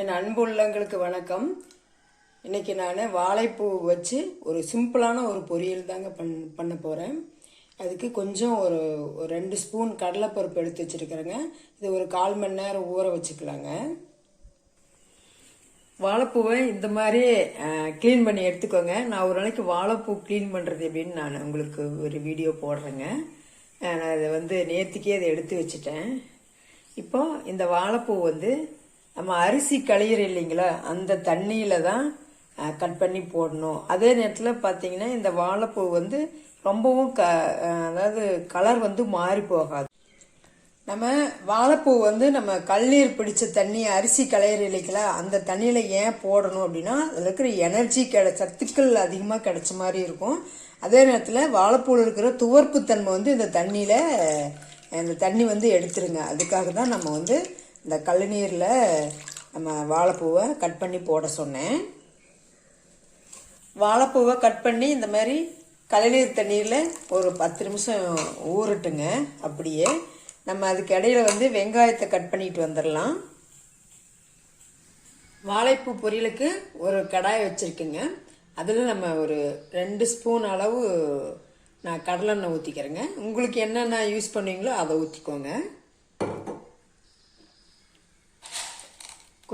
என் அன்பு உள்ளங்களுக்கு வணக்கம். இன்றைக்கி நான் வாழைப்பூ வச்சு ஒரு சிம்பிளான ஒரு பொரியல் தாங்க பண் பண்ண போகிறேன் அதுக்கு கொஞ்சம் ஒரு ஒரு ரெண்டு ஸ்பூன் கடலைப்பருப்பு எடுத்து வச்சுருக்கிறேங்க. இது ஒரு கால் மணி நேரம் ஊற வச்சுக்கலாங்க. வாழைப்பூவை இந்த மாதிரி க்ளீன் பண்ணி எடுத்துக்கோங்க. நான் ஒரு நாளைக்கு வாழைப்பூ க்ளீன் பண்ணுறது அப்படின்னு நான் உங்களுக்கு ஒரு வீடியோ போடுறேங்க. நான் அதை வந்து நேற்றுக்கே அதை எடுத்து வச்சுட்டேன். இப்போ இந்த வாழைப்பூ வந்து நம்ம அரிசி களையிற இல்லைங்களா? அந்த தண்ணியில் தான் கட் பண்ணி போடணும். அதே நேரத்தில் பார்த்தீங்கன்னா இந்த வாழைப்பூ வந்து ரொம்பவும் க அதாவது கலர் வந்து மாறி போகாது. நம்ம வாழைப்பூ வந்து நம்ம கல்லீர் பிடிச்ச தண்ணி அரிசி களையிற இல்லைங்களா? அந்த தண்ணியில் ஏன் போடணும் அப்படின்னா அதில் இருக்கிற எனர்ஜி கிடை சத்துக்கள் அதிகமாக கிடைச்ச மாதிரி இருக்கும். அதே நேரத்தில் வாழைப்பூவில் இருக்கிற துவர்ப்பு தன்மை வந்து இந்த தண்ணியில் இந்த தண்ணி வந்து எடுத்துருங்க. அதுக்காக தான் நம்ம வந்து இந்த கழுநீரில் நம்ம வாழைப்பூவை கட் பண்ணி போட சொன்னேன். வாழைப்பூவை கட் பண்ணி இந்த மாதிரி கழுநீர் தண்ணீரில் ஒரு பத்து நிமிஷம் ஊறட்டுங்க. அப்படியே நம்ம அதுக்கு இடையில வந்து வெங்காயத்தை கட் பண்ணிட்டு வந்துடலாம். வாழைப்பூ பொரியலுக்கு ஒரு கடாய் வச்சுருக்குங்க. அதில் நம்ம ஒரு ரெண்டு ஸ்பூன் அளவு நான் கடலெண்ணெய் ஊற்றிக்கிறேங்க உங்களுக்கு என்னென்ன யூஸ் பண்ணுவீங்களோ அதை ஊற்றிக்கோங்க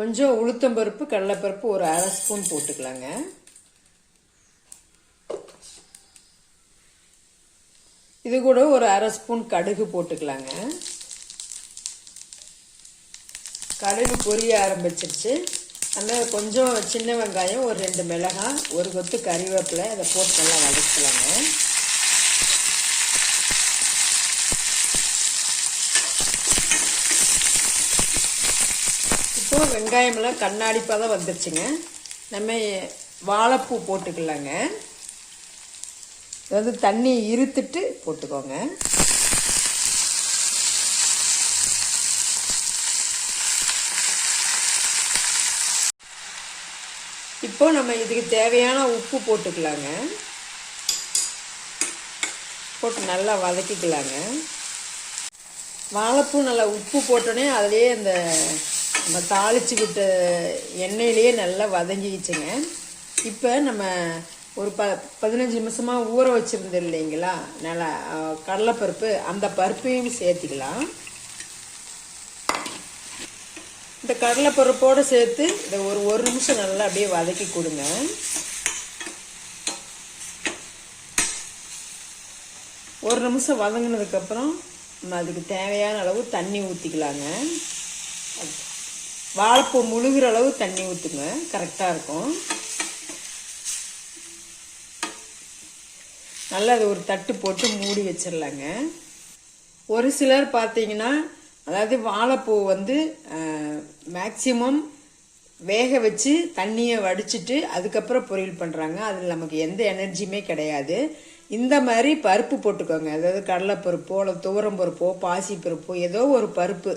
கொஞ்சம் உளுத்தம்பருப்பு கடலைப்பருப்பு ஒரு அரை ஸ்பூன் போட்டுக்கலாங்க. இது கூட ஒரு அரை ஸ்பூன் கடுகு போட்டுக்கலாங்க. கடுகு பொரிய ஆரம்பிச்சிருச்சு. அந்த கொஞ்சம் சின்ன வெங்காயம் ஒரு ரெண்டு மிளகாய் ஒரு கொத்து கறிவேப்பிலை அதை போட்டு நல்லா வதக்கலாங்க. இப்போ வெங்காயமெல்லாம் கண்ணாடி பதம் வந்துருச்சுங்க. நம்ம வாழைப்பூ போட்டுக்கலாங்க. இது வந்து தண்ணி இருத்துட்டு போட்டுக்கோங்க. இப்போ நம்ம இதுக்கு தேவையான உப்பு போட்டுக்கலாங்க. போட்டு நல்லா வதக்கிக்கலாங்க. வாழைப்பூ நல்லா உப்பு போட்டோடனே அதுலேயே அந்த நம்ம தாளிச்சு விட்ட எண்ணெயிலேயே நல்லா வதங்கிச்சுங்க இப்போ நம்ம ஒரு ப பதினஞ்சு நிமிஷமாக ஊற வச்சுருந்தோம் இல்லைங்களா? நல்லா கடலைப்பருப்பு அந்த பருப்பையும் சேர்த்துக்கலாம். இந்த கடலைப்பருப்போடு சேர்த்து இதை ஒரு ஒரு நிமிஷம் நல்லா அப்படியே வதக்கி கொடுங்க. ஒரு நிமிஷம் வதங்கினதுக்கப்புறம் நம்ம அதுக்கு தேவையான அளவு தண்ணி ஊற்றிக்கலாங்க வாழைப்பூ முழுகிற அளவு தண்ணி ஊற்றுங்க கரெக்டாக இருக்கும். நல்லா அது ஒரு தட்டு போட்டு மூடி வச்சிடலாங்க ஒரு சிலர் பார்த்தீங்கன்னா அதாவது வாழைப்பூ வந்து மேக்சிமம் வேக வச்சு தண்ணியை வடிச்சிட்டு அதுக்கப்புறம் பொரியல் பண்ணுறாங்க அதில் நமக்கு எந்த எனர்ஜியுமே கிடையாது. இந்த மாதிரி பருப்பு போட்டுக்கோங்க. அதாவது கடலைப்பருப்போ இல்லை துவரம் பருப்போ பாசி பருப்போ ஏதோ ஒரு பருப்பு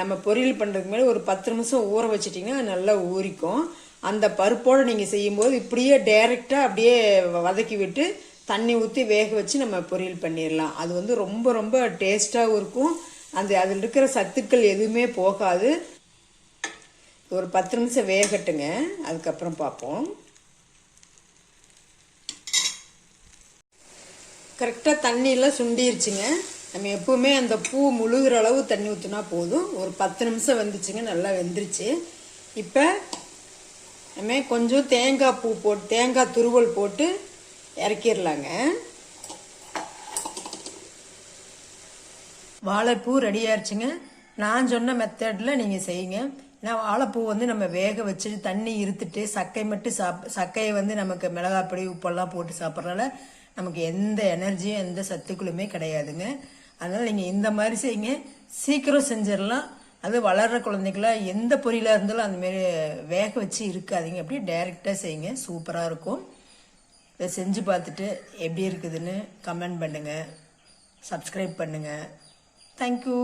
நம்ம பொரியல் பண்ணுறதுக்கு மேலே ஒரு பத்து நிமிஷம் ஊற வச்சிட்டிங்கன்னா நல்லா ஊறிக்கும். அந்த பருப்போடு நீங்கள் செய்யும்போது இப்படியே டைரெக்டாக அப்படியே வதக்கி விட்டு தண்ணி ஊற்றி வேக வச்சு நம்ம பொரியல் பண்ணிடலாம் அது வந்து ரொம்ப ரொம்ப டேஸ்ட்டாகவும் இருக்கும். அந்த அதில் இருக்கிற சத்துக்கள் எதுவுமே போகாது. ஒரு பத்து நிமிஷம் வேகட்டுங்க. அதுக்கப்புறம் பார்ப்போம். கரெக்டாக தண்ணியெல்லாம் சுண்டிருச்சுங்க. நம்ம எப்பவுமே அந்த பூ முழுகிற அளவு தண்ணி ஊற்றினா போதும். ஒரு பத்து நிமிஷம் வந்துச்சுங்க நல்லா வெந்துருச்சு. இப்போ நம்ம கொஞ்சம் தேங்காய் பூ போட்டு தேங்காய் துருவல் போட்டு இறக்கிடலாங்க வாழைப்பூ ரெடி ஆயிடுச்சுங்க நான் சொன்ன மெத்தடில் நீங்கள் செய்யுங்க. ஏன்னா வாழைப்பூ வந்து நம்ம வேக வச்சு தண்ணி இருத்துட்டு சக்கை மட்டும் சாப் சக்கையை வந்து நமக்கு மிளகாப்பொடி உப்பெல்லாம் போட்டு சாப்பிட்றனால நமக்கு எந்த எனர்ஜியும் எந்த சத்துக்களுமே கிடையாதுங்க. அதனால் நீங்கள் இந்த மாதிரி செய்யுங்க. சீக்கிரம் செஞ்சிடலாம். அது வளர்கிற குழந்தைக்கெல்லாம் எந்த பொரியலாக இருந்தாலும் அந்தமாரி வேக வச்சு இருக்காதீங்க. அப்படியே டைரெக்டாக செய்யுங்க. சூப்பராக இருக்கும். இதை செஞ்சு பார்த்துட்டு எப்படி இருக்குதுன்னு கமெண்ட் பண்ணுங்கள் சப்ஸ்கிரைப் பண்ணுங்கள் தேங்க்யூ